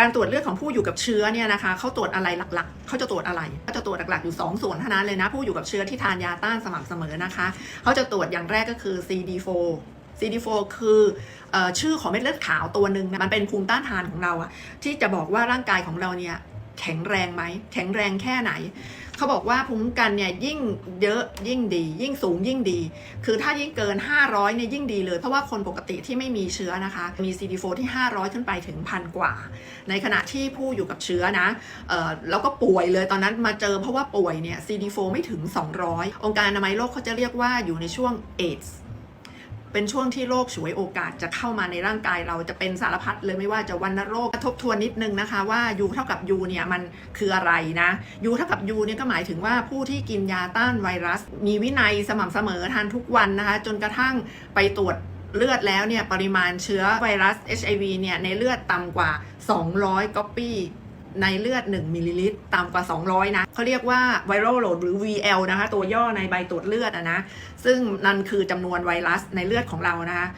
การตรวจเลือดของผู้อยู่กับเชื้อเนี่ยนะคะเขาตรวจอะไรหลักๆเขาจะตรวจอะไรเขาจะตรวจหลักๆอยู่ 2 ส่วนเท่านั้นเลยนะ ผู้อยู่กับเชื้อที่ทานยาต้านสม่ำเสมอนะคะเขาจะตรวจอย่างแรกก็คือ CD4 CD4 คือออชื่อของเม็ดเลือดขาวตัวหนึ่งนะมันเป็นภูมิต้านทานของเราอะที่จะบอกว่าร่างกายของเราเนี่ย แข็งแรงไหมแข็งแรงแค่ไหน เขาบอกว่าภูมิคุ้มกันเนี่ยยิ่งเยอะยิ่งดี ยิ่งสูงยิ่งดี คือถ้ายิ่งเกิน 500เนี่ยยิ่งดีเลย เพราะว่าคนปกติที่ไม่มีเชื้อนะคะ มี CD4 ที่ 500 ขึ้นไปถึงพันกว่า ในขณะที่ผู้อยู่กับเชื้อนะเออแล้วก็ป่วยเลยตอนนั้นมาเจอเพราะว่าป่วยเนี่ย CD4 ไม่ถึง 200 องค์การอนามัยโลกเขาจะเรียกว่าอยู่ในช่วงเอดส์ เป็นช่วงที่โรคฉวยโอกาสจะเข้ามาในร่างกายเราจะเป็นสารพัดเลยไม่ว่าจะวันโรคทบทวนนิดนึงนะคะว่า U เท่ากับ U เนี่ยมันคืออะไรนะ U เท่ากับ U เนี่ยก็หมายถึงว่าผู้ที่กินยาต้านไวรัส มีวินัยสม่ำเสมอทานทุกวันนะคะ จนกระทั่งไปตรวจเลือดแล้วเนี่ยปริมาณเชื้อไวรัส HIV เนี่ยในเลือดต่ำกว่า 200ก๊อปปี้ ในเลือด 1มิลลิลิตรต่ำกว่า 200 นะเขาเรียกว่า viral load หรือ VL นะคะ ตัวย่อในใบตรวจเลือดอะนะ ซึ่งนั่นคือจำนวนไวรัสในเลือดของเรานะคะ